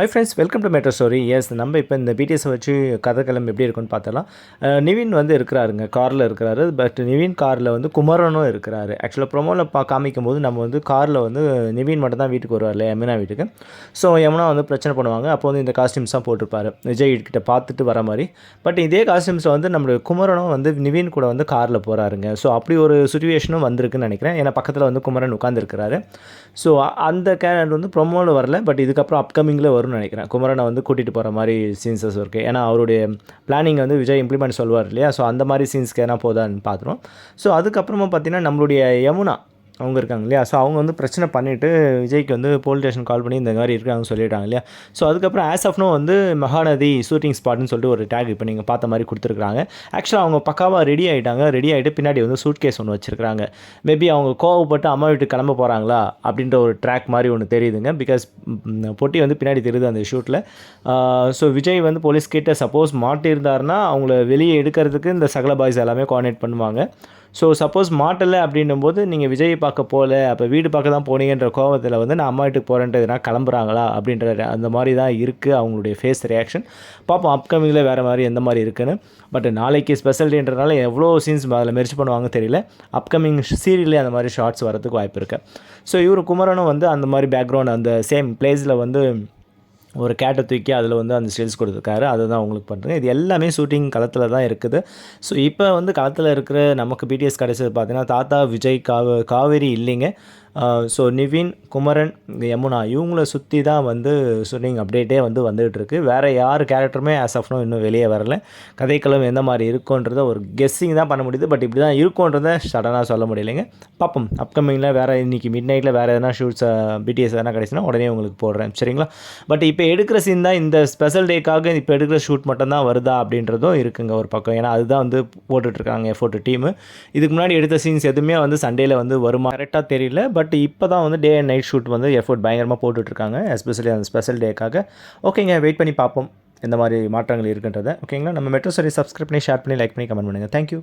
Hi friends welcome to matter stories நம்ம இப்போ இந்த பிடிஎஸை வச்சு கதைக்களம் எப்படி இருக்குன்னு பார்த்தலாம் நிவின் வந்து இருக்கிறாருங்க காரில் இருக்கிறாரு. பட் நிவின் காரில் வந்து குமரனும் இருக்கிறாரு. ஆக்சுவலாக ப்ரொமோவில் பா காமிக்கும் போது நம்ம வந்து காரில் வந்து நிவின் மட்டும் தான் வீட்டுக்கு வருவார் இல்லையா யமுனா வீட்டுக்கு. ஸோ யமுனா வந்து பிரச்சனை பண்ணுவாங்க. அப்போ வந்து இந்த காஸ்டியூம்ஸ் தான் போட்டிருப்பாரு. விஜய் கிட்ட பார்த்துட்டு வர மாதிரி. பட் இதே காஸ்டியூம்ஸில் வந்து நம்மளுடைய குமரனும் வந்து நிவின் கூட வந்து காரில் போகிறாருங்க ஸோ அப்படி ஒரு சுச்சுவேஷனும் வந்திருக்குன்னு நினைக்கிறேன். ஏன்னா பக்கத்தில் வந்து குமரன் உட்காந்துருக்கிறாரு ஸோ அந்த கேரக்டர் வந்து ப்ரொமோவில் வரல. பட் இதுக்கப்புறம் அப்கமிங்கில் வரும். வரும்னு நினைக்கிறேன். குமரனை வந்து கூட்டிகிட்டு போகிற மாதிரி சீன்ஸஸ் இருக்குது ஏன்னா அவருடைய பிளானிங் வந்து விஜய் இம்ப்ளிமெண்ட் சொல்வார் இல்லையா? ஸோ அந்த மாதிரி சீன்ஸ்க்கு எதனா போதான்னு பார்த்துருவோம் ஸோ அதுக்கப்புறமா பார்த்தீங்கன்னா நம்மளுடைய யமுனா அவங்க இருக்காங்க இல்லையா? ஸோ அவங்க வந்து பிரச்சனை பண்ணிவிட்டு விஜய்க்கு வந்து போலீஸ் ஸ்டேஷன் கால் பண்ணி இந்த மாதிரி இருக்காங்கன்னு சொல்லிட்டாங்க இல்லையா? ஸோ அதுக்கப்புறம் ஆஸ் ஆஃப் நோ வந்து மகாநதி ஷூட்டிங் ஸ்பாட்னு சொல்லிட்டு ஒரு டேக் இப்போ நீங்கள் பார்த்த மாதிரி கொடுத்துருக்காங்க ஆக்சுவலாக அவங்க பக்காவாக ரெடி ஆகிட்டாங்க ரெடி ஆகிட்டு பின்னாடி வந்து சூட் கேஸ் ஒன்று வச்சுருக்காங்க மேபி அவங்க கோவப்பட்டு அம்மா வீட்டுக்கு கிளம்ப போகிறாங்களா அப்படின்ற ஒரு ட்ராக் மாதிரி ஒன்று தெரியுதுங்க. பிகாஸ் பொட்டி வந்து பின்னாடி தெரியுது அந்த ஷூட்டில் ஸோ விஜய் வந்து போலீஸ் கிட்ட சப்போஸ் மாட்டியிருந்தாருன்னா அவங்கள வெளியே எடுக்கிறதுக்கு இந்த சகல பாய்ஸ் எல்லாமே கோஆர்டினேட் பண்ணுவாங்க. ஸோ சப்போஸ் மாட்டலை அப்படின்னும் போது நீங்கள் விஜய் பார்க்க போகல அப்போ வீடு பார்க்க தான் போனீங்கன்ற கோவத்தில் வந்து நான் அம்மா வீட்டுக்கு போகிறேன்ட்டு கிளம்புறாங்களா? அப்படின்ற அந்த மாதிரி தான் இருக்குது அவங்களுடைய ஃபேஸ் ரியாக்ஷன் பார்ப்போம் அப்கமிங்கில் வேறு மாதிரி எந்த மாதிரி இருக்குன்னு. பட் நாளைக்கு ஸ்பெஷல் டேன்றனால எவ்வளோ சீன்ஸ் அதில் மெர்ச் பண்ணுவாங்க தெரியல. அப்கமிங் சீரியல்லே அந்த மாதிரி ஷார்ட்ஸ் வரதுக்கு வாய்ப்பு இருக்குது ஸோ இவர் குமரனும் வந்து அந்த மாதிரி பேக்ரவுண்ட் அந்த சேம் பிளேஸில் வந்து ஒரு கேட்டை தூக்கி அதில் வந்து அந்த ஸ்டில்ஸ் கொடுத்துருக்காரு. அதை தான் உங்களுக்கு பண்ணுறேன் இது எல்லாமே ஷூட்டிங் களத்தில் தான் இருக்குது. ஸோ இப்போ வந்து களத்தில் இருக்கிற நமக்கு பிடிஎஸ் கிடைச்சது பார்த்தீங்கன்னா தாத்தா விஜய் காவ காவேரி இல்லைங்க. ஸோ நிவின் குமரன் யமுனா இவங்கள சுற்றி தான் வந்து ஷூட்டிங் அப்டேட்டே வந்து வந்துகிட்டு இருக்கு. வேறு யார் கேரக்டருமே ஆஸ் ஆஃப் இன்னும் வெளியே வரல. கதைக்களம் எந்த மாதிரி இருக்குன்றத ஒரு கெஸ்ஸிங் தான் பண்ண முடியுது. பட் இப்படி தான் இருக்குன்றத சடனாக சொல்ல முடியலைங்க. பார்ப்போம். அப்கமிங்கில் வேறு இன்றைக்கி மிட் நைட்டில் வேறு எதனா ஷூட்ஸ் பிடிஎஸ் எதனா கிடைச்சுன்னா உடனே உங்களுக்கு போடுறேன். சரிங்களா? பட் இப்போ எடுக்கிற சீன் தான் இந்த ஸ்பெஷல் டேக்காக இப்போ எடுக்கிற ஷூட் மட்டும்தான் வருதா அப்படின்றதும் இருக்குங்க ஒரு பக்கம். ஏன்னா அதுதான் வந்து போட்டுட்ருக்காங்க எஃபோர்ட் டீமு இதுக்கு முன்னாடி எடுத்த சீன்ஸ் எதுவுமே வந்து சண்டேயில் வந்து வருமா? கரெக்டாக தெரியல. பட் பட் இப்போ தான் வந்து டே அண்ட் நைட் ஷூட் வந்து எஃபோர்ட் பயங்கரமாக போட்டுட்ருக்காங்க எஸ்பெஷலி அந்த ஸ்பெஷல் டேக்காக ஓகேங்க வெயிட் பண்ணி பார்ப்போம் எந்த மாதிரி மாற்றங்கள் இருக்குன்றதை. ஓகேங்களா நம்ம மெட்ரோ சரி சப்ஸ்கிரைப் பண்ணி ஷேர் பண்ணி லைக் பண்ணி கமெண்ட் பண்ணுங்கள் தேங்க்யூ